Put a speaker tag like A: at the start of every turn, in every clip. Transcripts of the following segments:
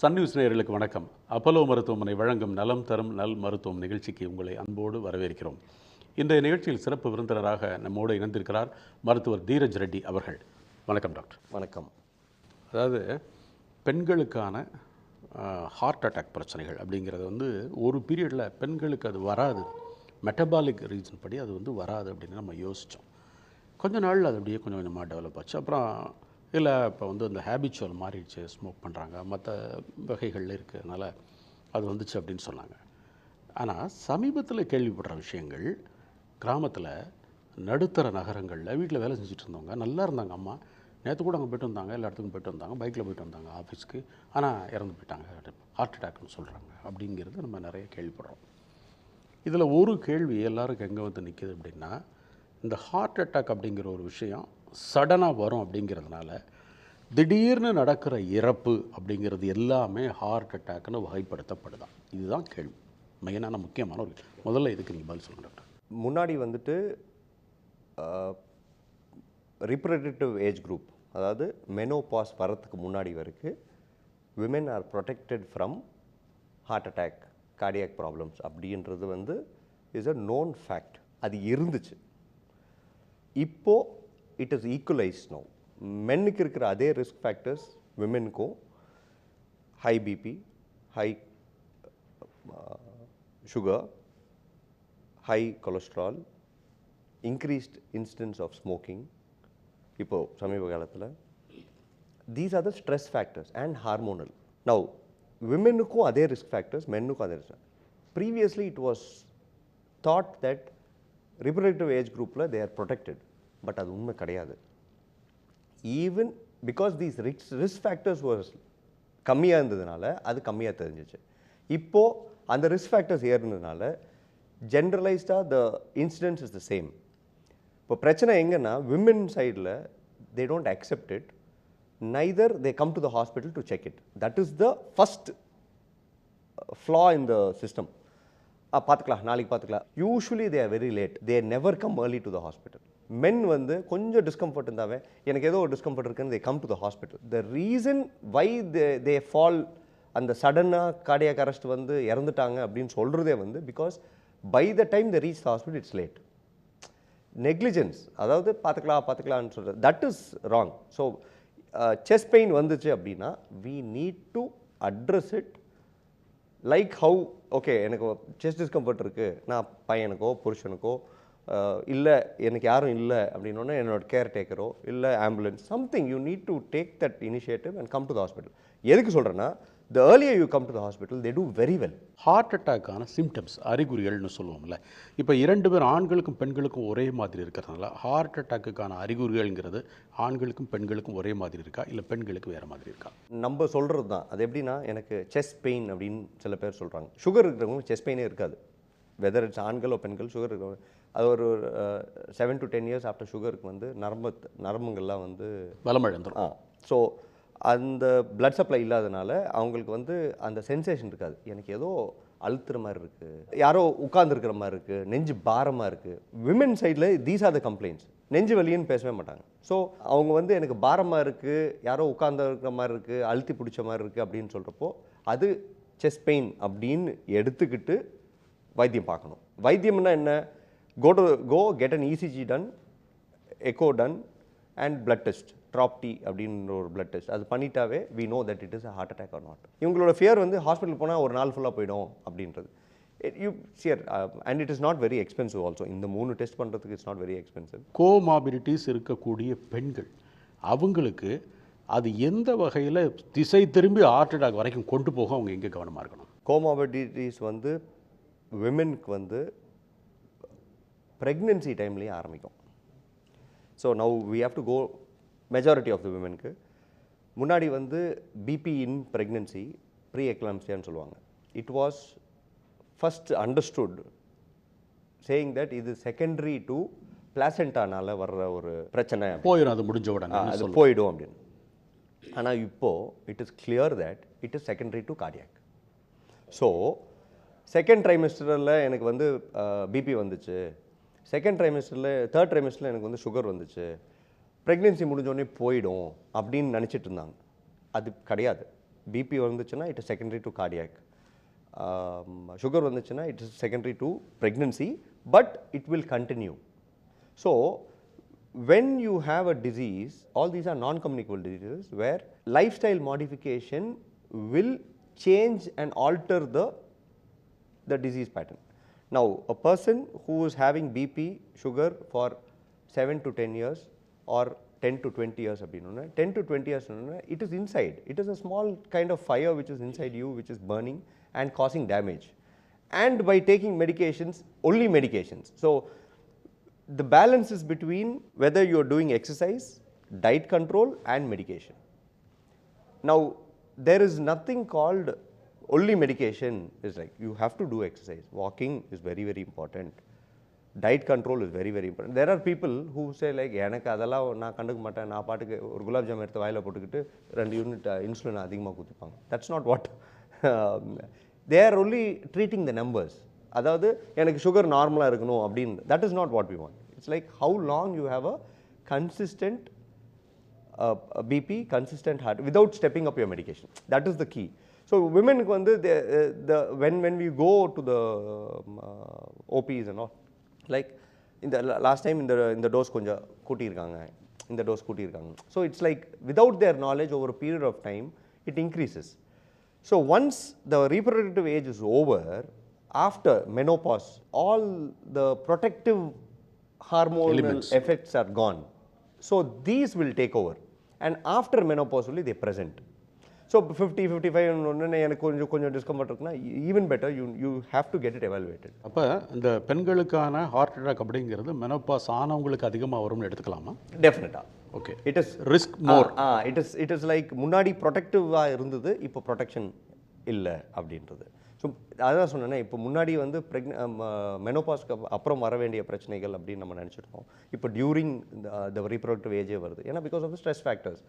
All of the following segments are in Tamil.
A: சன் நியூஸ் நேயர்களுக்கு வணக்கம். அப்போலோ மருத்துவமனை வழங்கும் நலம் தரும் நல் மருத்துவம் நிகழ்ச்சிக்கு உங்களை அன்போடு வரவேற்கிறோம். இன்றைய நிகழ்ச்சியில் சிறப்பு விருந்தினராக நம்மோடு இணைந்திருக்கிறார் மருத்துவர் தீரஜ் ரெட்டி அவர்கள். வணக்கம் டாக்டர்.
B: வணக்கம்.
A: அதாவது பெண்களுக்கான ஹார்ட் அட்டாக் பிரச்சனைகள் அப்படிங்கிறது வந்து ஒரு பீரியடில் பெண்களுக்கு அது வராது. மெட்டபாலிக் ரீசன் படி அது வந்து வராது அப்படின்னு நம்ம யோசித்தோம் கொஞ்ச நாள் அது அப்படியே கொஞ்சம் கொஞ்சமாக டெவலப் ஆச்சு. அப்புறம் இல்லை இப்போ வந்து அந்த ஹேபிச்சுவல் மாறிடுச்சு ஸ்மோக் பண்ணுறாங்க மற்ற வகைகள் இருக்கிறதுனால அது வந்துச்சு அப்படின்னு சொன்னாங்க. ஆனால் சமீபத்தில் கேள்விப்படுற விஷயங்கள் கிராமத்தில் நடுத்தர நகரங்களில் வீட்டில் வேலை செஞ்சுட்டு இருந்தவங்க நல்லா இருந்தாங்க அம்மா. நேற்று கூட அங்கே போயிட்டு வந்தாங்க எல்லா இடத்துக்கும் போயிட்டு வந்தாங்க பைக்கில் போயிட்டு வந்தாங்க ஆஃபீஸ்க்கு ஆனால் இறந்து போயிட்டாங்க ஹார்ட் அட்டாக்னு சொல்கிறாங்க அப்படிங்கிறது நம்ம நிறைய கேள்விப்படுறோம். இதில் ஒரு கேள்வி எல்லாருக்கும் எங்கே வந்து நிற்கிது அப்படின்னா இந்த ஹார்ட் அட்டாக் அப்படிங்கிற ஒரு விஷயம் சடனாக வரும் அப்படிங்கிறதுனால திடீர்னு நடக்கிற இறப்பு அப்படிங்கிறது எல்லாமே ஹார்ட் அட்டாக்னு வகைப்படுத்தப்படுதான் இதுதான் கேள்வி. மெயினான முக்கியமான ஒரு முதல்ல இதுக்கு நீங்கள் பதில் சொல்லுங்கள் டாக்டர்.
B: முன்னாடி வந்துட்டு ரிப்ரடக்டிவ் ஏஜ் குரூப் அதாவது மெனோபாஸ் வரத்துக்கு முன்னாடி வரைக்கும் women are protected from heart attack cardiac problems அப்படின்றது வந்து இஸ் அ நோன் ஃபேக்ட் அது இருந்துச்சு. இப்போது இட் இஸ் ஈக்குவலைஸ் நோ மென்னுக்கு இருக்கிற அதே risk factors விமென்க்கும் high BP high sugar high cholesterol increased incidence of smoking இப்போ சமீப காலத்தில். These are the stress factors and hormonal now விமெனுக்கும் அதே ரிஸ்க் ஃபேக்டர்ஸ் மென்னுக்கும் அதே risk previously it was that that reproductive age குரூப்பில் தே ஆர் ப்ரொடெக்டட் பட் அது உண்மை கிடையாது. Even because these ரிக்ஸ் risk factors was கம்மியாக இருந்ததுனால அது கம்மியாக தெரிஞ்சிச்சு. இப்போது அந்த ரிஸ்க் ஃபேக்டர்ஸ் ஏறினதுனால ஜென்ரலைஸ்டாக the incidents is the same இப்போ பிரச்சனை எங்கன்னா விமன் சைடில் they don't accept it neither they come to the hospital to check it that is the first flaw in the system பார்த்துக்கலாம் நாளைக்கு பார்த்துக்கலாம். Usually they are very late they never come early to the hospital men வந்து கொஞ்சம் டிஸ்கம்ஃபர்ட் இருந்தாவே எனக்கு ஏதோ ஒரு டிஸ்கம்ஃபர்ட் இருக்குன்னு they come to the hospital the reason why they they fall அந்த சடனாக கார்டியாக் அரெஸ்ட் வந்து இறந்துட்டாங்க அப்படின்னு சொல்கிறதே வந்து because by the time the reach the hospital it's late negligence அதாவது பார்த்துக்கலாம் பார்த்துக்கலான்னு சொல்கிறது that is wrong so chest uh, pain வந்துச்சு அப்படின்னா we need to address it like how okay எனக்கு செஸ்ட் டிஸ்கம்ஃபர்ட் இருக்குது நான் பையனுக்கோ புருஷனுக்கோ இல்லை எனக்கு யாரும் இல்லை அப்படின்னோடனே என்னோட கேர் டேக்கரோ இல்லை ambulance something you need to take that initiative and come to the hospital எதுக்கு சொல்கிறேன்னா the earlier you come to the hospital they do very well
A: heart அட்டாக்கான symptoms அறிகுறிகள்னு சொல்லுவோம்ல. இப்போ இரண்டு பேர் ஆண்களுக்கும் பெண்களுக்கும் ஒரே மாதிரி இருக்கிறதுனால ஹார்ட் அட்டாக்குக்கான அறிகுறிகள்ங்கிறது ஆண்களுக்கும் பெண்களுக்கும் ஒரே மாதிரி இருக்கா? இல்லை பெண்களுக்கு வேறு மாதிரி இருக்கா?
B: நம்ம சொல்கிறது தான் அது எப்படின்னா எனக்கு செஸ்ட் பெயின் அப்படின்னு சில பேர் சொல்கிறாங்க சுகர் இருக்கிறவங்க செஸ்ட் பெயினே இருக்காது. வெதர் இட்ஸ் ஆண்களோ பெண்கள் சுகர் இருக்கிறவங்க அது ஒரு seven to ten years after சுகருக்கு வந்து நரம்பு நரம்புங்கள்லாம் வந்து
A: பலமிழந்துரும்
B: ஆ ஸோ அந்த blood சப்ளை இல்லாதனால அவங்களுக்கு வந்து அந்த சென்சேஷன் இருக்காது. எனக்கு ஏதோ அழுத்துற மாதிரி இருக்குது யாரோ உட்கார்ந்துருக்கிற மாதிரி இருக்குது நெஞ்சு பாரமாக இருக்குது விமன் சைடில் தீஸ் ஆர் த கம்ப்ளைண்ட்ஸ் நெஞ்சு வலின்னு பேசவே மாட்டாங்க. ஸோ அவங்க வந்து எனக்கு பாரமாக இருக்குது யாரோ உட்கார்ந்து இருக்கிற மாதிரி இருக்குது அழுத்தி பிடிச்ச மாதிரி இருக்குது அப்படின்னு சொல்கிறப்போ அது செஸ்ட் பெயின் அப்படின்னு எடுத்துக்கிட்டு வைத்தியம் பார்க்கணும். வைத்தியம்னா என்ன? Go to go get an ECG done echo done and blood test trop T அப்படின்ற ஒரு பிளட் டெஸ்ட் அது பண்ணிட்டாவே we know that it is a heart attack or not இவங்களோட ஃபியர் வந்து ஹாஸ்பிட்டல் போனால் ஒரு நாள் ஃபுல்லாக போயிடும் அப்படின்றது. You sure and it is not very expensive also இந்த மூணு டெஸ்ட் பண்ணுறதுக்கு it's not very expensive
A: comorbidities இருக்கக்கூடிய பெண்கள் அவங்களுக்கு அது எந்த வகையில் திசை திரும்பி ஹார்ட் அட்டாக் வரைக்கும் கொண்டு போக அவங்க எங்கே கவனமாக இருக்கணும்?
B: கோமாபிலிட்டிஸ் வந்து விமென்க்கு வந்து ப்ரெக்னென்சி டைம்லேயே ஆரம்பிக்கும். So now we have to go majority of the விமென்க்கு முன்னாடி வந்து பிபி இன் ப்ரெக்னென்சி ப்ரீ எக்லாம்சியான்னு சொல்லுவாங்க. It was first understood saying that இது செகண்டரி டு பிளாசென்டானால வர்ற ஒரு பிரச்சனை
A: போயிடும் அது முடிஞ்ச உடனே
B: அது போயிடும் அப்படின்னு. ஆனால் இப்போ it is clear that it is secondary to cardiac so second ட்ரைமெஸ்டரில் எனக்கு வந்து பிபி வந்துச்சு. செகண்ட் ட்ரைமெஸ்டரில் தேர்ட் ட்ரைமெஸ்டரில் எனக்கு வந்து சுகர் வந்துச்சு. ப்ரெக்னென்சி முடிஞ்சோடனே போயிடும் அப்படின்னு நினச்சிட்டு இருந்தாங்க. அது கிடையாது. பிபி வந்துச்சுன்னா it is secondary to cardiac sugar வந்துச்சுன்னா it is secondary to pregnancy but it will continue so when you have a disease all these are non-communicable diseases where lifestyle modification will change and alter the the disease pattern Now, a person who is having BP sugar for 7 to 10 years or 10 to 20 years have been 10 to 20 years it is inside. It is a small kind of fire which is inside you which is burning and causing damage. And by taking medications only medications. So the balance is between whether you are doing exercise diet control and medication. Now there is nothing called only medication is like you have to do exercise. Walking is very, very important. Diet control is very very important there are people who say like எனக்கு அதெல்லாம் நான் கண்டுக்க மாட்டேன் நான் பாட்டுக்கு ஒரு குலாப் ஜாம் எடுத்து வாயில் போட்டுக்கிட்டு ரெண்டு யூனிட் இன்சுலின் அதிகமாக கொடுத்துப்பாங்க that's not what they are only treating the numbers அதாவது எனக்கு சுகர் நார்மலாக இருக்கணும் அப்படின்னு that is not what we want it's like how long you have a consistent BP consistent heart without stepping up your medication that is the key So women வந்து the, uh, the when when we go to the um, uh, OPs and all, like இந்த la- last time இந்த இந்த டோஸ் கொஞ்சம் கூட்டியிருக்காங்க இந்த dose கூட்டியிருக்காங்க so it's like without their knowledge over period of time it increases so once the reproductive age is over after menopause all the protective hormonal effects are gone. So these will take over. And after menopause only they Present. So 50, 55 ஒன்னு எனக்கு கொஞ்சம் கொஞ்சம் டிஸ்கம்ஃபர்ட் இருக்குன்னா even better you you have to get it evaluated
A: அப்போ இந்த பெண்களுக்கான ஹார்ட் அட்டாக் அப்படிங்கிறது மெனோபாஸ் ஆனவங்களுக்கு அதிகமாக வரும்னு எடுத்துக்கலாமா?
B: டெஃபினட்டாக
A: okay
B: it is
A: risk more
B: ah it is it is like முன்னாடி ப்ரொடெக்டிவாக இருந்தது இப்போ ப்ரொடெக்ஷன் இல்லை அப்படின்றது. ஸோ அதான் சொன்னேனே இப்போ முன்னாடி வந்து ப்ரெக்ன மெனோபாஸ்க்கு அப்புறம் வர வேண்டிய பிரச்சனைகள் அப்படின்னு நம்ம நினச்சிருக்கோம். இப்போ டியூரிங் த ரீப்ரொடக்டிவ் ஏஜே வருது. ஏன்னா because of stress factors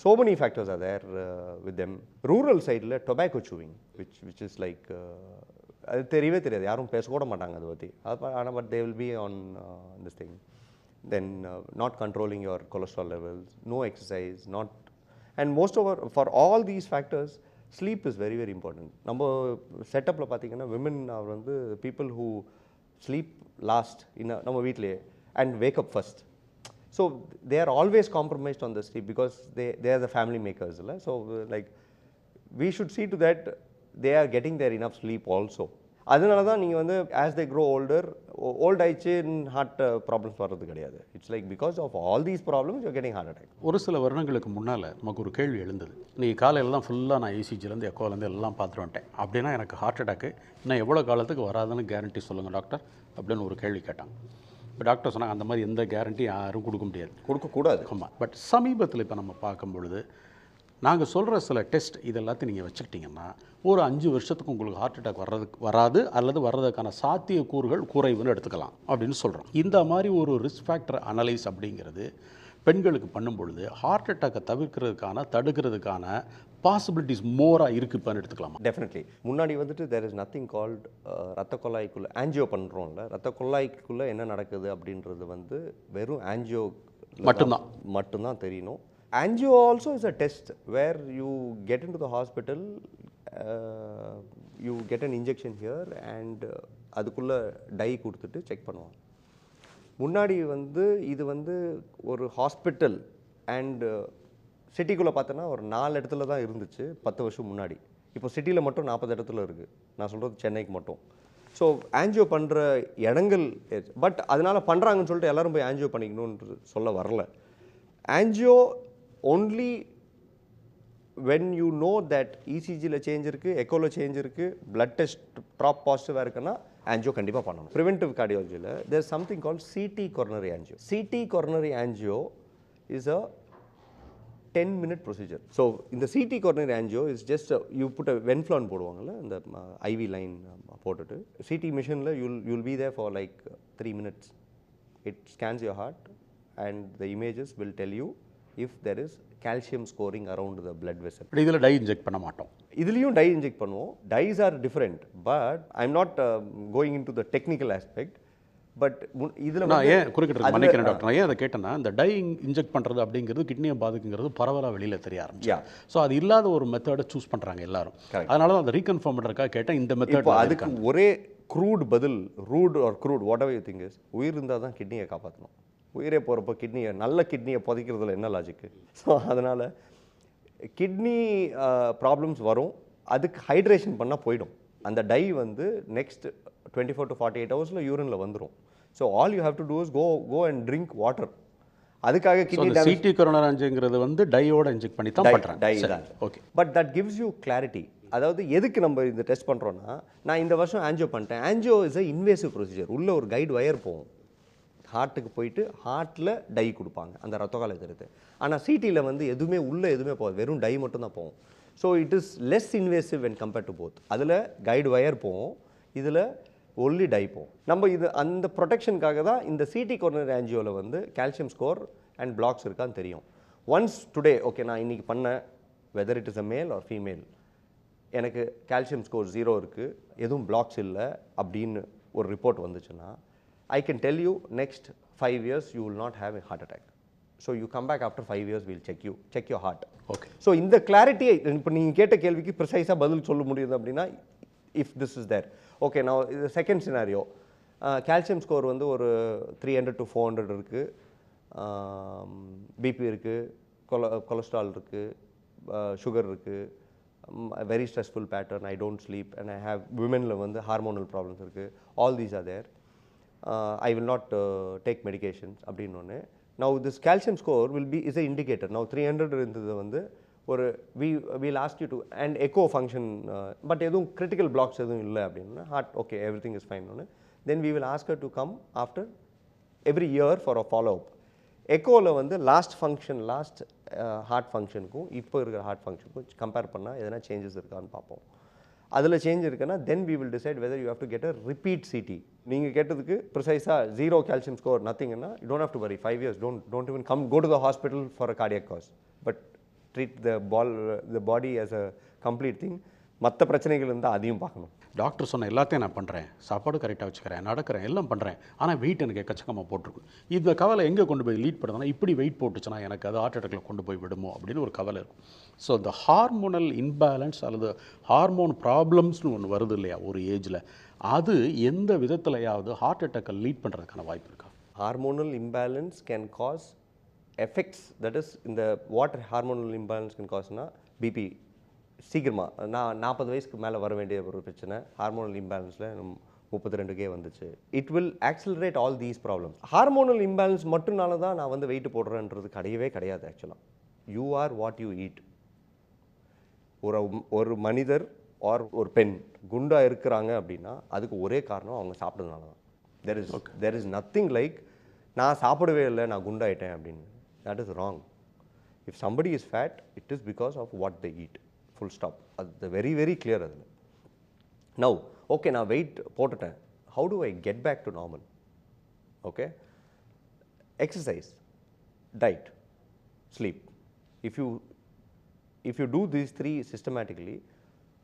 B: so many factors are there with with rural சைடில் tobacco chewing which which is like அது தெரியவே தெரியாது யாரும் பேசக்கூட மாட்டாங்க அதை பற்றி அது ஆனால் but they will be on this thing then not controlling your cholesterol levels no exercise not and most over for all these factors sleep is very very important நம்ம செட்டப்பில் பார்த்தீங்கன்னா விமன் அவர் வந்து பீப்புள் ஹூ ஸ்லீப் லாஸ்ட் இன்ன நம்ம வீட்லேயே and wake up first So they are always compromised on the street because they, they are the family makers. இல்ல? So like we should see to that they are getting their enough sleep also. அதனால தான் நீங்கள் வந்து as they grow older old ஆயிடுச்சு ஹார்ட் ப்ராப்ளம்ஸ் வர்றது கிடையாது it's like because of all these problems you getting heart attack
A: ஒரு சில வருடங்களுக்கு முன்னால் நமக்கு ஒரு கேள்வி எழுந்தது இன்றைக்கி காலையில் தான் ஃபுல்லாக நான் ஏசிஜிலேருந்து எக்கோலேருந்து எல்லாம் பார்த்துட்டு வந்துட்டேன் அப்படின்னா எனக்கு ஹார்ட் அட்டாக்கு இன்னும் எவ்வளோ காலத்துக்கு வராதுன்னு கேரண்டி சொல்லுங்கள் டாக்டர் அப்படின்னு ஒரு கேள்வி கேட்டாங்க இப்போ டாக்டர் சொன்னாங்க அந்த மாதிரி எந்த கேரண்டி யாரும் கொடுக்க முடியாது.
B: கொடுக்கக்கூடாது.
A: ஆமாம் பட் சமீபத்தில் இப்போ நம்ம பார்க்கும் பொழுது நாங்கள் சொல்கிற சில டெஸ்ட் இது எல்லாத்தையும் நீங்கள் வச்சுக்கிட்டிங்கன்னா ஒரு அஞ்சு வருஷத்துக்கு உங்களுக்கு ஹார்ட் அட்டாக் வர்றதுக்கு வராது அல்லது வர்றதுக்கான சாத்தியக்கூறுகள் குறைவுன்னு எடுத்துக்கலாம் அப்படின்னு சொல்கிறோம் இந்த மாதிரி ஒரு ரிஸ்க் ஃபேக்டர் அனலைஸ் அப்படிங்கிறது பெண்களுக்கு பண்ணும் பொழுது ஹார்ட் அட்டாக்கை தவிர்க்கிறதுக்கான தடுக்கிறதுக்கான பாசிபிலிட்டிஸ் மோராக இருக்குப்பான்னு எடுத்துக்கலாமா?
B: டெஃபினெட்லி முன்னாடி வந்துட்டு தேர் இஸ் நத்திங் கால்ட் ரத்த குழாய்க்குள்ளே ஆன்ஜியோ பண்ணுறோம்ல ரத்த குழாய்க்குள்ளே என்ன நடக்குது அப்படின்றது வந்து வெறும் ஆன்ஜியோ
A: மட்டும்தான்.
B: மட்டும்தான் தெரியணும். Angio also is a test where you get in to the hospital you get an injection here and அதுக்குள்ளே டை கொடுத்துட்டு செக் பண்ணுவாங்க. முன்னாடி வந்து இது வந்து ஒரு ஹாஸ்பிட்டல் அண்டு சிட்டிக்குள்ளே பார்த்தோன்னா ஒரு நாலு இடத்துல தான் இருந்துச்சு பத்து வருஷம் முன்னாடி. இப்போ சிட்டியில் மட்டும் நாற்பது இடத்துல இருக்குது நான் சொல்கிறது சென்னைக்கு மட்டும். ஸோ ஆன்ஜியோ பண்ணுற இடங்கள் பட் அதனால் பண்ணுறாங்கன்னு சொல்லிட்டு எல்லோரும் போய் ஆன்ஜியோ பண்ணிக்கணும்னு சொல்ல வரல. Angio only when you know that இசிஜியில் change இருக்குது எக்கோவில் சேஞ்ச் இருக்குது பிளட் டெஸ்ட் ட்ராப் பாசிட்டிவாக இருக்குன்னா ஆன்ஜியோ கண்டிப்பாக பண்ணணும். Preventive கார்டியாலஜியில் there something call CT coronary angio CT coronary angio is a ten minute procedure so இந்த CT coronary angio is just you put venflon போடுவாங்கல்ல இந்த ஐவி லைன் போட்டுட்டு சிடி மிஷினில் you'll you'll be there for like three minutes it scans your heart and the images will tell you if there is calcium scoring around the blood vessel.
A: But இதில் டை இன்ஜெக்ட் பண்ண மாட்டோம்.
B: இதுலேயும் டை இன்ஜெக்ட் பண்ணுவோம். Dyes are different but I am not going in to the technical aspect but இதில்
A: நான் ஏன் குறுக்கிட்டு மன்னிக்கிறேன் டாக்டர். நான் ஏன் அதை கேட்டேன்னா இந்த டை இன்ஜெக்ட் பண்ணுறது அப்படிங்கிறது கிட்னியை பாதிக்குங்கிறது பரவலாக வெளியில் தெரிய ஆரம்பிச்சு. ஸோ அது இல்லாத ஒரு மெத்தடை சூஸ் பண்ணுறாங்க எல்லாரும். அதனால தான் அதை ரீகன்ஃபார்ம் பண்ணுறதுக்காக கேட்டேன் இந்த மெத்தட்
B: அதுக்கு ஒரே க்ரூட் பதில் root or crude whatever you is உயிர் இருந்தால் தான் கிட்னியை காப்பாற்றணும் உயிரே போகிறப்போ கிட்னியை நல்ல கிட்னியை புதைக்கிறதுல என்ன லாஜிக்கு ஸோ அதனால் கிட்னி ப்ராப்ளம்ஸ் வரும். அதுக்கு ஹைட்ரேஷன் பண்ணால் போயிடும். அந்த டை வந்து next twenty four to forty eight ஹவர்ஸில் யூரினில் வந்துடும் so all you have to do is go go and drink water அதுக்காக கிட்னி
A: சிடி கொரோனாஞ்சுங்கிறது வந்து டையோட இன்ஜெக்ட் பண்ணி தான்
B: டை
A: பண்ணுறாங்க
B: தான்.
A: Okay
B: but that gives you clarity அதாவது எதுக்கு நம்ம இந்த டெஸ்ட் பண்ணுறோன்னா நான் இந்த வருஷம் ஆன்ஜியோ பண்ணிட்டேன். Angio is a invasive procedure உள்ள ஒரு கைடு வயர் போகும். ஹார்ட்டுக்கு போயிட்டு ஹார்ட்டில் டை கொடுப்பாங்க. அந்த ரத்த காலத்திற்கு ஆனால் சிடியில் வந்து எதுவுமே உள்ளே எதுவுமே போகாது. வெறும் டை மட்டும் தான் போகும். So it is less invasive when compared to both அதில் கைடு வயர் போகும். இதில் ஒன்லி டை போகும் நம்ம இது அந்த ப்ரொடெக்ஷனுக்காக தான் இந்த சிடி கொரோனரி ஆன்ஜியோவில் வந்து கால்சியம் ஸ்கோர் அண்ட் பிளாக்ஸ் இருக்கான்னு தெரியும். ஒன்ஸ் டுடே ஓகே நான் இன்னைக்கு பண்ணேன் weather it is a male or female எனக்கு கால்சியம் ஸ்கோர் ஜீரோ இருக்குது எதுவும் பிளாக்ஸ் இல்லை அப்படின்னு ஒரு ரிப்போர்ட் வந்துச்சுன்னா I can tell you next five years you will not have a heart attack so you come back after five years will check you check your heart
A: okay
B: so இந்த கிளாரிட்டியை இப்போ நீங்கள் கேட்ட கேள்விக்கு ப்ரிசைஸாக பதில் சொல்ல முடியுது அப்படின்னா if this is there okay நான் இது செகண்ட் சினாரியோ கால்சியம் ஸ்கோர் வந்து ஒரு three hundred to four hundred இருக்குது பிபி இருக்குது கொல கொலஸ்ட்ரால் இருக்குது சுகர் இருக்குது very stressful pattern I don't sleep and I have விமனில் வந்து ஹார்மோனல் ப்ராப்ளம்ஸ் இருக்குது all these are there I will not take medications அப்படின்னு ஒன்று now this calcium score will be is a indicator now three hundred இருந்தது வந்து ஒரு we we last you do and echo function but எதுவும் கிரிட்டிக்கல் பிளாக்ஸ் எதுவும் இல்லை அப்படின்னா heart okay everything is fine ஒன்று then we will ask her to come after every year for a follow up எக்கோவில் வந்து லாஸ்ட் ஃபங்க்ஷன் லாஸ்ட் ஹார்ட் ஃபங்க்ஷனுக்கும் இப்போ இருக்கிற ஹார்ட் ஃபங்க்ஷனுக்கும் கம்பேர் பண்ணால் எதனா சேஞ்சஸ் இருக்கான்னு பார்ப்போம். அதில் சேஞ்ச் இருக்குன்னா then we will decide whether you have to get a repeat CT நீங்கள் கேட்டதுக்கு ப்ரிசைஸாக zero calcium score நத்திங்கன்னா you don't have to worry five years don't don't even come go to the hospital for a cardiac cause but treat the full the body as a complete thing மற்ற பிரச்சனைகள் இருந்தால் அதையும் பார்க்கணும்.
A: டாக்டர் சொன்ன எல்லாத்தையும் நான் பண்ணுறேன் சாப்பாடு கரெக்டாக வச்சுக்கிறேன் நடக்கிறேன் எல்லாம் பண்ணுறேன் ஆனால் வெயிட் எனக்கு எக்கச்சக்கமாக போட்டிருக்கு இந்த கவலை எங்கே கொண்டு போய் லீட் பண்ணுதுன்னா இப்படி வெயிட் போட்டுச்சுன்னா எனக்கு அது ஹார்ட் அட்டாக்ல கொண்டு போய் விடுமோ அப்படின்னு ஒரு கவலை இருக்கும். ஸோ இந்த ஹார்மோனல் இன்பேலன்ஸ் அல்லது ஹார்மோன் ப்ராப்ளம்ஸ்னு ஒன்று வருது இல்லையா ஒரு ஏஜில் அது எந்த விதத்துலையாவது ஹார்ட் அட்டாக்கை லீட் பண்ணுறதுக்கான வாய்ப்பு இருக்கா?
B: Hormonal imbalance can cause effects that is இந்த வாட் ஹார்மோனல் இம்பேலன்ஸ் கேன் காஸ்னா பிபி சீக்கிரமாக நான் நாற்பது வயசுக்கு மேலே வர வேண்டிய ஒரு பிரச்சனை ஹார்மோனல் இம்பேலன்ஸில் முப்பத்தி ரெண்டு கே வந்துச்சு. It will accelerate all these problems hormonal imbalance மட்டும்னால தான் நான் வந்து வெயிட் போடுறேன்றது கிடையவே கிடையாது ஆக்சுவலாக you are what you eat ஒரு ஒரு மனிதர் ஆர் ஒரு பெண் குண்டா இருக்கிறாங்க அப்படின்னா அதுக்கு ஒரே காரணம் அவங்க சாப்பிட்டதுனால தான். There is there is nothing like நான் சாப்பிடவே இல்லை நான் குண்டாயிட்டேன் அப்படின்னு. that is wrong if somebody is fat it is because of what the eat full stop அது வெரி வெரி கிளியர் அதில் நவ் ஓகே நான் வெயிட் போட்டுட்டேன் how do I get back to normal okay exercise diet sleep if you if you do these three systematically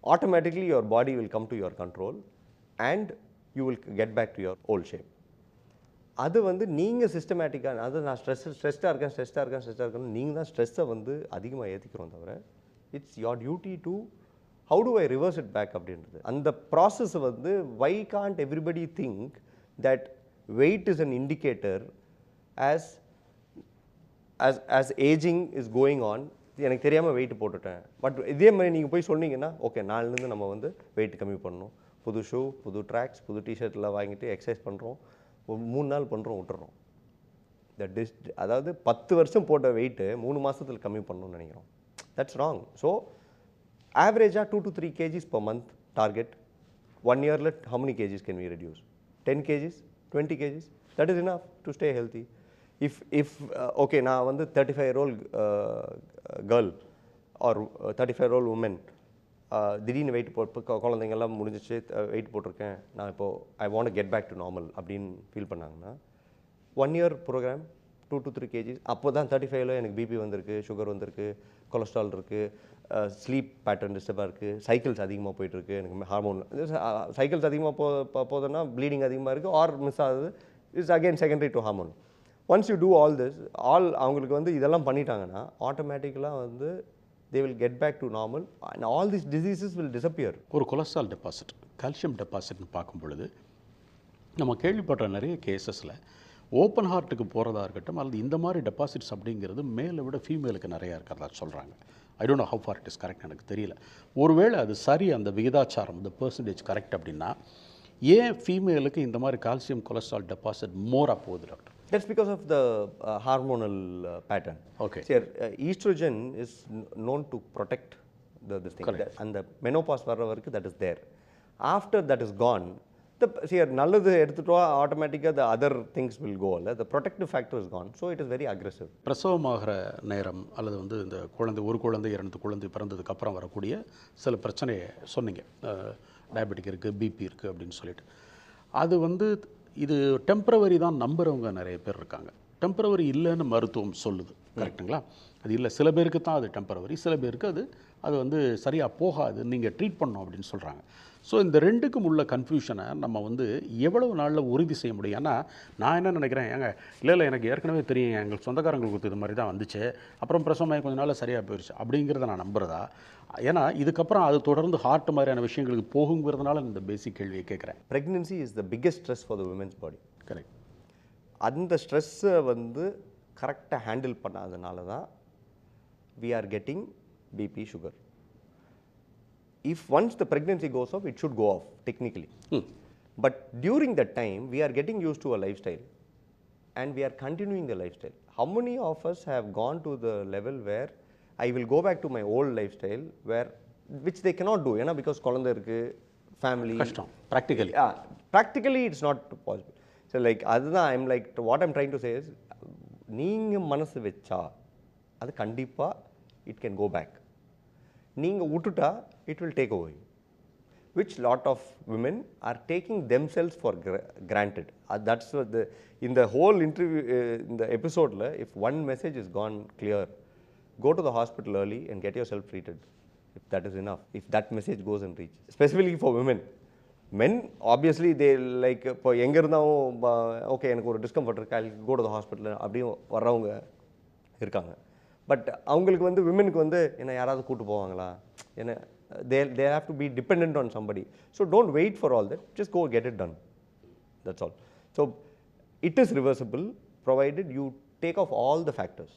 B: automatically your body will come to your control and you will get back to your old shape அது வந்து நீங்கள் சிஸ்டமேட்டிக்காக அது நான் ஸ்ட்ரெஸ் ஸ்ட்ரெஸ்டாக இருக்கேன் ஸ்ட்ரெஸ்டாக இருக்கேன் ஸ்ட்ரெஸ்டாக இருக்கேன். நீங்கள் தான் ஸ்ட்ரெஸ்ஸை வந்து அதிகமாக ஏற்றிக்கிறோம் தவிர it's your duty to how to I reverse it back அப்படின்றது. அந்த ப்ராசஸ் வந்து why can't everybody think that weight is an indicator as as as ageing is going on எனக்கு தெரியாமல் வெயிட் போட்டுட்டேன். பட் இதே மாதிரி நீங்கள் போய் சொன்னீங்கன்னா ஓகே நாலுலேருந்து நம்ம வந்து வெயிட் கம்மி பண்ணணும். புது ஷூ புது ட்ராக்ஸ் புது டிஷர்ட்லாம் வாங்கிட்டு எக்ஸசைஸ் பண்ணுறோம் மூணு நாள் பண்ணுறோம் விட்டுறோம். த டிஸ் அதாவது பத்து வருஷம் போட்ட வெயிட்டு மூணு மாதத்தில் கம்மி பண்ணணும்னு நினைக்கிறோம். தட்ஸ் ராங் ஸோ ஆவரேஜாக two to three kgs per month target one இயரில் how many kgs can we reduce ten kgs twenty kgs that is enough to stay healthy if if okay நான் வந்து thirty five old girl or thirty five old woman திடீர்னு வெயிட் போ குழந்தைங்கள்லாம் குழந்தைங்கெல்லாம் முடிஞ்சிச்சு வெயிட் போட்டிருக்கேன். நான் இப்போது I want get back to normal அப்படின்னு ஃபீல் பண்ணாங்கன்னா one year program two to three kgs அப்போ தான் தேர்ட்டி ஃபைவ்ல எனக்கு பிபி வந்திருக்கு சுகர் வந்திருக்கு கொலஸ்ட்ரால் இருக்குது ஸ்லீப் பேட்டர்ன் டிஸ்டர்பாக இருக்குது சைக்கிள்ஸ் அதிகமாக போயிட்டுருக்கு எனக்கு ஹார்மோன் சைக்கிள்ஸ் அதிகமாக போ போதுன்னா ப்ளீடிங் அதிகமாக இருக்குது ஆர் மிஸ் ஆகுது is again secondary to hormone once you do all this all அவங்களுக்கு வந்து இதெல்லாம் பண்ணிட்டாங்கன்னா ஆட்டோமேட்டிக்கலாக வந்து they will get back to normal and all this diseases will disappear
A: ஒரு கொலஸ்ட்ரால் டெபாசிட் கால்சியம் டெபாசிட்னு பார்க்கும் பொழுது நம்ம கேள்விப்படுற நிறைய கேசஸில் ஓப்பன் ஹார்ட்டுக்கு போகிறதா இருக்கட்டும் அல்லது இந்த மாதிரி டெபாசிட்ஸ் அப்படிங்கிறது மேலே விட ஃபீமேலுக்கு நிறையா இருக்கிறதா சொல்கிறாங்க I don't know how far it is correct எனக்கு தெரியல. ஒருவேளை அது சரி அந்த விகிதாச்சாரம் இந்த பர்சன்டேஜ் கரெக்ட் அப்படின்னா ஏன் ஃபீமேலுக்கு இந்த மாதிரி கால்சியம் கொலஸ்ட்ரால் டெபாசிட் மோராக போகுது doctor
B: That's because of the uh, hormonal uh, pattern.
A: Okay.
B: See, uh, estrogen is kn- known to protect the this thing. That- and the menopause வர்ற வரைக்கும் that is there. After that is gone, the see, நல்லது எடுத்துட்டோம் ஆட்டோமேட்டிக்காக the other things will go. இல்ல? The protective factor is gone. So it is very aggressive.
A: பிரசவமாகிற நேரம் அல்லது வந்து இந்த குழந்தை ஒரு குழந்தை இரண்டு குழந்தை பிறந்ததுக்கு அப்புறம் வரக்கூடிய சில பிரச்சனையை சொன்னீங்க டயபெட்டிக் இருக்குது பிபி இருக்குது அப்படின்னு சொல்லிட்டு அது வந்து இது டெம்பரவரி தான் நம்புறவங்க நிறைய பேர் இருக்காங்க. டெம்பரவரி இல்லைன்னு மருத்துவம் சொல்லுது. கரெக்ட்டுங்களா அது இல்லை. சில பேருக்கு தான் அது டெம்பரவரி சில பேருக்கு அது அது வந்து சரியாக போகாது நீங்கள் ட்ரீட் பண்ணோம் அப்படின்னு சொல்கிறாங்க ஸோ இந்த ரெண்டுக்கும் உள்ள கன்ஃபியூஷனை நம்ம வந்து எவ்வளவு நாளில் உறுதி செய்ய முடியும்? ஏன்னா நான் என்ன நினைக்கிறேன்? ஏங்க இல்லை இல்லை எனக்கு ஏற்கனவே தெரியும். எங்கள் சொந்தக்காரங்களுக்கு இது மாதிரி தான் வந்துச்சு. அப்புறம் பிரசவமாகி கொஞ்ச நாள் சரியாக போயிடுச்சு அப்படிங்கிறத நான் நம்புறதா? ஏன்னா இதுக்கப்புறம் அது தொடர்ந்து ஹார்ட் மாதிரியான விஷயங்களுக்கு போகுங்கிறதுனால இந்த பேசிக் கேள்வியை கேட்குறேன்.
B: Pregnancy is the biggest stress for the women's body.
A: Correct
B: அந்த ஸ்ட்ரெஸ்ஸை வந்து கரெக்டாக ஹேண்டில் பண்ணாதனால தான் we are getting BP sugar if once the pregnancy goes off it should go off technically but during that time we are getting use to a lifestyle and we are continuing the lifestyle. How many of us have gone to the level where I will go back to my old lifestyle where which they cannot do, ஏன்னா because குழந்தை இருக்கு family
A: கஷ்டம் practically
B: yeah, practically it's not possible. So like அதுதான் I'm like what I'm trying to say is நீங்க மனசு வச்சா அது கண்டிப்பா it can go back. நீங்கள் விட்டுட்டா it will take over which lot of women are taking themselves for granted that's the இந்த ஹோல் இன்டர்வியூ இந்த எபிசோடில் if one message is gone clear go to the hospital early and get yourself treated if that is enough if that message goes and reach specifically for women men obviously they like இப்போ எங்கே இருந்தாலும் ஓகே எனக்கு ஒரு டிஸ்கம்ஃபர்ட் இருக்கு ஐ கோ டு த ஹாஸ்பிட்டல் அப்படியும் வர்றவங்க இருக்காங்க பட் அவங்களுக்கு வந்து விமனுக்கு வந்து என்னை யாராவது கூட்டு போவாங்களா? என்ன they they have to be depend on somebody so don't wait for all that just go get it done that's all so it is reversible provided you take off all the factors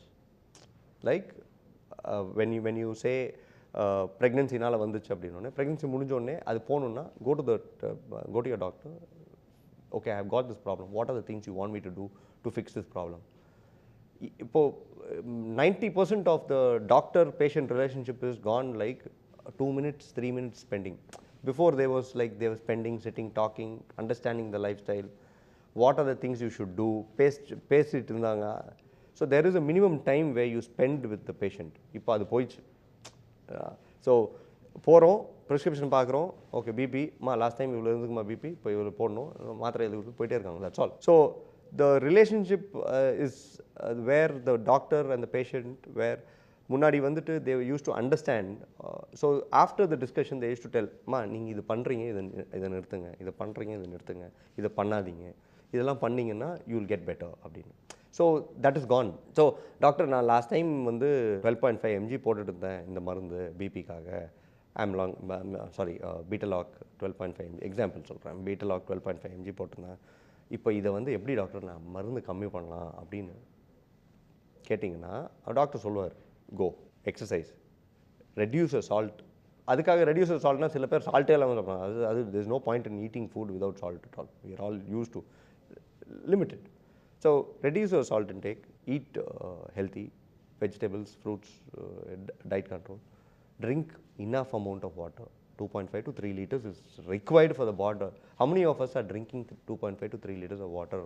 B: like when you when you say ப்ரெக்னென்சினால் வந்துச்சு அப்படின்னோடனே ப்ரெக்னென்சி முடிஞ்சோடனே அது போகணுன்னா go to the go to your doctor okay I have got this problem what are the things you want me to do to fix this problem இப்போ ninety percent of the doctor patient relationship is gone like two minutes three minutes spending before they was like they was spending sitting talking understanding the lifestyle what are the things you should do paste பேசிட்டு இருந்தாங்க. So there is a minimum time way you spend with the patient இப்போ அது போயிடுச்சு. ஸோ போகிறோம் ப்ரிஸ்கிரிப்ஷன் பார்க்குறோம் ஓகே பிபி மா லாஸ்ட் டைம் இவ்வளோ இருந்துக்குமா பிபி இப்போ இவ்வளோ போடணும். மாத்திரை எழுதி போயிட்டே இருக்காங்க. That's all so the relationship is where the doctor and the patient where uh, uh, முன்னாடி வந்துட்டு they use to understand so after the discussion they use to tell மா நீங்கள் இது பண்ணுறீங்க இதை இதை நிறுத்துங்க இதை பண்ணுறீங்க இதை நிறுத்துங்க இதை பண்ணாதீங்க. இதெல்லாம் பண்ணீங்கன்னா யூ வில் கெட் பெட்டர் அப்படின்னு. So that is gone so doctor நான் லாஸ்ட் டைம் வந்து டுவெல் பாயிண்ட் ஃபைவ் எம்ஜி போட்டுட்டு இருந்தேன் இந்த மருந்து பிபிக்காக Amlong sorry Betaloc twelve point five mg example சொல்கிறேன் Betaloc twelve point five mg போட்டிருந்தேன். இப்போ இதை வந்து எப்படி டாக்டர் நான் மருந்து கம்மி பண்ணலாம் அப்படின்னு கேட்டிங்கன்னா டாக்டர் சொல்லுவார் கோ எக்ஸசைஸ் ரெடியூசர் சால்ட் அதுக்காக ரெடியூசர் சால்ட்னா சில பேர் சால்ட்டே இல்லாமல் சாப்பிட்றாங்க அது அது this no point in eating food without salt at all we all use to limited so reduce salt intake eat healthy vegetables fruits diet control drink enough amount of water 2.5 to 3 liters is required for the body how many of us are drinking 2.5 to 3 liters of water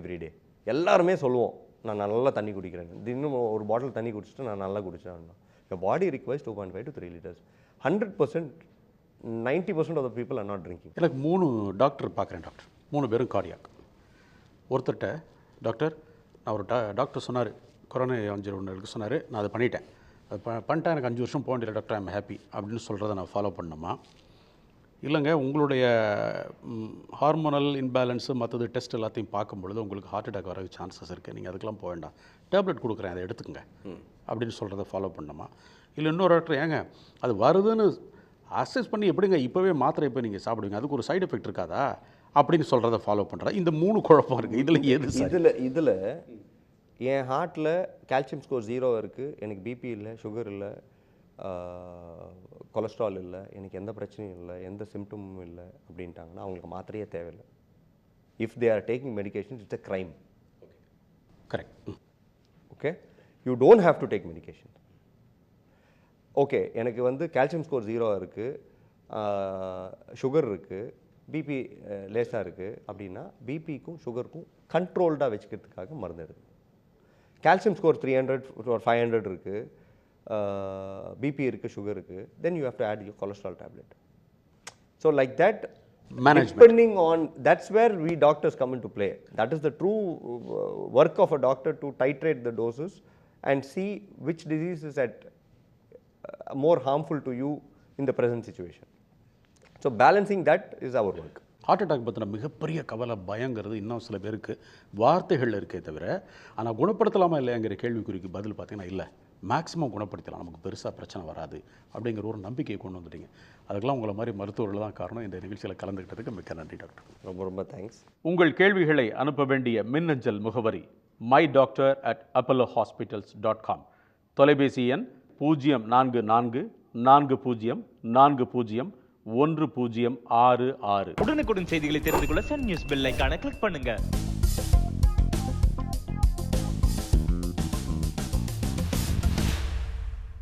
B: every day? எல்லாருமே சொல்லுவோம் நான் நல்லா தண்ணி குடிக்கிறேன். இன்னும் ஒரு பாட்டில் தண்ணி குடிச்சிட்டு நான் நல்லா குடிச்சேன். Your body requires 2.5 to 3 liters. 100% 90% of the people are not drinking.
A: எனக்கு மூணு டாக்டர் பார்க்குறேன் டாக்டர் மூணு பேரும் கார்டியாக் ஒருத்தர்கிட்ட டாக்டர் நான் ஒரு டா டாக்டர் சொன்னார். கொரோனா அஞ்சு ஒன்று சொன்னார். நான் அதை பண்ணிட்டேன். ப பண்ணிட்டேன் எனக்கு அஞ்சு வருஷம் போக வேண்டிய டாக்டர் ஐம் ஹாப்பி அப்படின்னு சொல்கிறத நான் ஃபாலோ பண்ணணுமா? இல்லைங்க உங்களுடைய ஹார்மோனல் இன்பேலன்ஸு மற்றது டெஸ்ட் எல்லாத்தையும் பார்க்கும் பொழுது உங்களுக்கு ஹார்ட் அட்டாக் வர சான்சஸ் இருக்குது நீங்கள் அதுக்கெல்லாம் போக வேண்டாம். டேப்லெட் கொடுக்குறேன் அதை எடுத்துக்கங்க. அப்படின்னு சொல்கிறத ஃபாலோ பண்ணணுமா? இல்லை இன்னொரு டாக்டர் ஏங்க அது வருதுன்னு அசஸ் பண்ணி எப்படிங்க இப்போவே மாத்திரை இப்போ நீங்கள் சாப்பிடுவீங்க? அதுக்கு ஒரு சைடு எஃபெக்ட் இருக்காதா? அப்படின்னு சொல்கிறத ஃபாலோ பண்ணுறா இந்த மூணு குழப்பம் இருக்குது இதில் எது
B: இதில் இதில் என் ஹார்ட்டில் கால்சியம் ஸ்கோர் ஜீரோ இருக்குது எனக்கு பிபி இல்லை சுகர் இல்லை கொலஸ்ட்ரால் இல்லை எனக்கு எந்த பிரச்சனையும் இல்லை எந்த சிம்டமும் இல்லை அப்படின்ட்டாங்கன்னா அவங்களுக்கு மாத்திரையே தேவையில்லை. If they are taking medication it's a crime
A: correct
B: okay you don't have to take medication okay எனக்கு வந்து கால்சியம் ஸ்கோர் ஜீரோ இருக்குது சுகர் இருக்குது பிபி லேசாக இருக்குது அப்படின்னா பிபிக்கும் சுகருக்கும் கண்ட்ரோல்டாக வச்சுக்கிறதுக்காக மருந்து எடுக்கணும். Calcium score three hundred five hundred இருக்குது பிபி இருக்குது சுகர் இருக்குது then you have to add you cholesterol tablet so like that
A: Management.
B: depending on that's where we doctors come into play that is the true uh, work of a doctor to titrate the doses and see which disease is at uh, more harmful to you in the present situation so balancing that is our work
A: Heart attack பற்றின மிகப்பெரிய கவலை பயங்கிறது இன்னும் சில பேருக்கு வார்த்தைகள் இருக்கே தவிர ஆனால் குணப்படுத்தலாமா இல்லையாங்கிற கேள்விக்குறிக்கு பதில் பார்த்தீங்கன்னா இல்லை. மேக்ஸிமம் குணப்படுத்தலாம். நமக்கு பெருசாக பிரச்சனை வராது அப்படிங்கிற ஒரு நம்பிக்கையை கொண்டு வந்துட்டீங்க. அதுக்கெல்லாம் உங்களை மாதிரி மருத்துவர்கள் தான் காரணம். இந்த நிகழ்ச்சியில் கலந்துக்கிட்டதுக்கு மிக்க நன்றி டாக்டர்.
B: ரொம்ப ரொம்ப தேங்க்ஸ்
A: உங்கள் கேள்விகளை அனுப்ப வேண்டிய மின்னஞ்சல் முகவரி my doctor at Apollo hospitals dot com தொலைபேசி எண் பூஜ்ஜியம் நான்கு நான்கு நான்கு பூஜ்ஜியம் நான்கு பூஜ்ஜியம் ஒன்று பூஜ்ஜியம் ஆறு ஆறு.
C: உடனுக்குடன் செய்திகளை தெரிந்து கொள்ள சன் நியூஸ் பெல் ஐக்கான கிளிக் பண்ணுங்க.